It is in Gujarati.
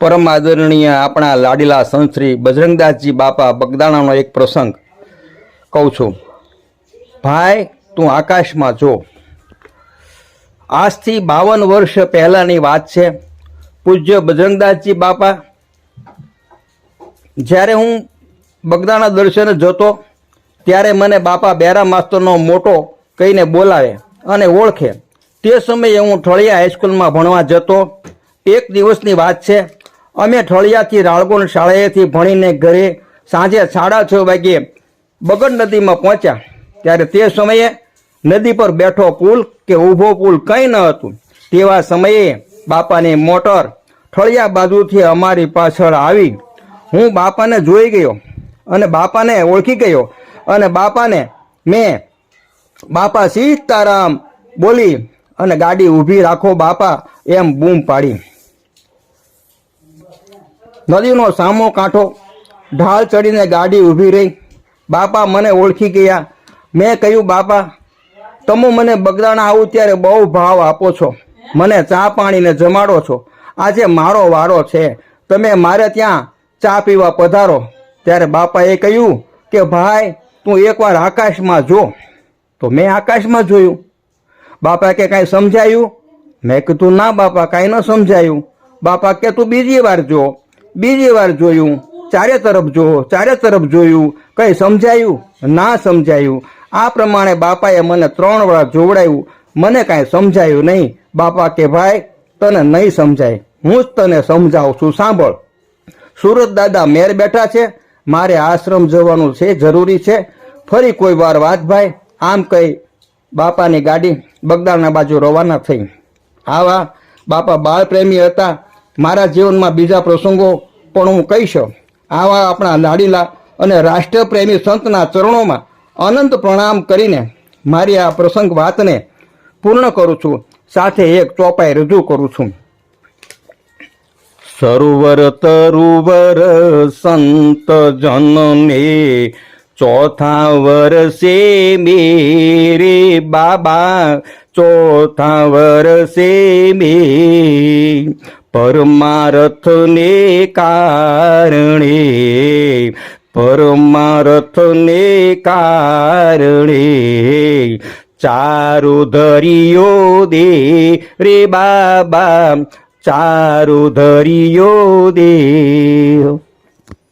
પરમ આદરણીય આપણા લાડીલા સંશ્રી બજરંગદાસજી બાપા બગદાણાનો એક પ્રસંગ કહું છું. ભાઈ, તું આકાશમાં જો. આજથી બાવન વર્ષ પહેલાંની વાત છે. પૂજ્ય બજરંગદાસજી બાપા, જ્યારે હું બગદાણા દર્શને જતો, ત્યારે મને બાપા બેરા માસ્તરનો મોટો કહીને બોલાવે અને ઓળખે. તે સમયે હું ઠળિયા હાઈસ્કૂલમાં ભણવા જતો. એક દિવસની વાત છે અમે ઠળિયાથી રાળગોણ શાળાએથી ભણીને ઘરે સાંજે સાડા છ વાગ્યે બગડ નદીમાં પહોંચ્યા. ત્યારે તે સમયે નદી પર બેઠો પુલ કે ઊભો પુલ કંઈ ન હતું. તેવા સમયે બાપાની મોટર ઠળિયા બાજુથી અમારી પાછળ આવી. હું બાપાને જોઈ ગયો અને બાપાને ઓળખી ગયો અને બાપાને મેં બાપા સીતારામ બોલી અને ગાડી ઊભી રાખો બાપા એમ બૂમ પાડી. નદીનો સામો કાંઠો, ઢાળ ચડીને ગાડી ઊભી રહી. બાપા મને ઓળખી ગયા. મેં કહ્યું, બાપા, તમે મને બગદાણા આવું ત્યારે બહુ ભાવ આપો છો. મને ચા પાણીને જમાડો છો. આજે મારો વારો છે. તમે મારે ત્યાં ચા પીવા પધારો. ત્યારે બાપાએ કહ્યું કે, ભાઈ, તું એકવાર આકાશમાં જો. તો મેં આકાશમાં જોયું. બાપા કે, કાંઈ સમજાયું? મેં કીધું, ના બાપા, કાંઈ ન સમજાયું. બાપા કે, તું બીજી વાર જો. બીજી વાર જોયું. ચારે તરફ જોવો, ચારે તરફ જોયું. કંઈ સમજાયું? ના સમજાયું. આ પ્રમાણે બાપાએ મને ત્રણ વાર જોવડાયું. મને કાંઈ સમજાયું નહીં. બાપા કે, ભાઈ, તને નહીં સમજાય. હું જ તને સમજાવું છું. સાંભળ. સુરત દાદા મેર બેઠા છે. મારે આશ્રમ જવાનું છે, જરૂરી છે. ફરી કોઈ વાર વાત ભાઈ. આમ કહી બાપાની ગાડી બગદાણા બાજુ રવાના થઈ. આવા બાપા બાળ પ્રેમી હતા. મારા જીવનમાં બીજા પ્રસંગો પણ હું કહીશ. આવા આપણા લાડીલા અને રાષ્ટ્રપ્રેમી સંતના ચરણોમાં અનંત પ્રણામ કરીને મારી આ પ્રસંગ વાતને પૂર્ણ કરું છું. સાથે એક ચોપાઈ રજૂ કરું છું. સરોવર તરુવર સંત જનને ચોથા વર્ષે મેરે બાબા ચોથા વર્ષે મે પરમારથને કારણે પરમારથને કારણે ચારુ ધરિયો દે રે બાબા ચારુ ધરિયો દે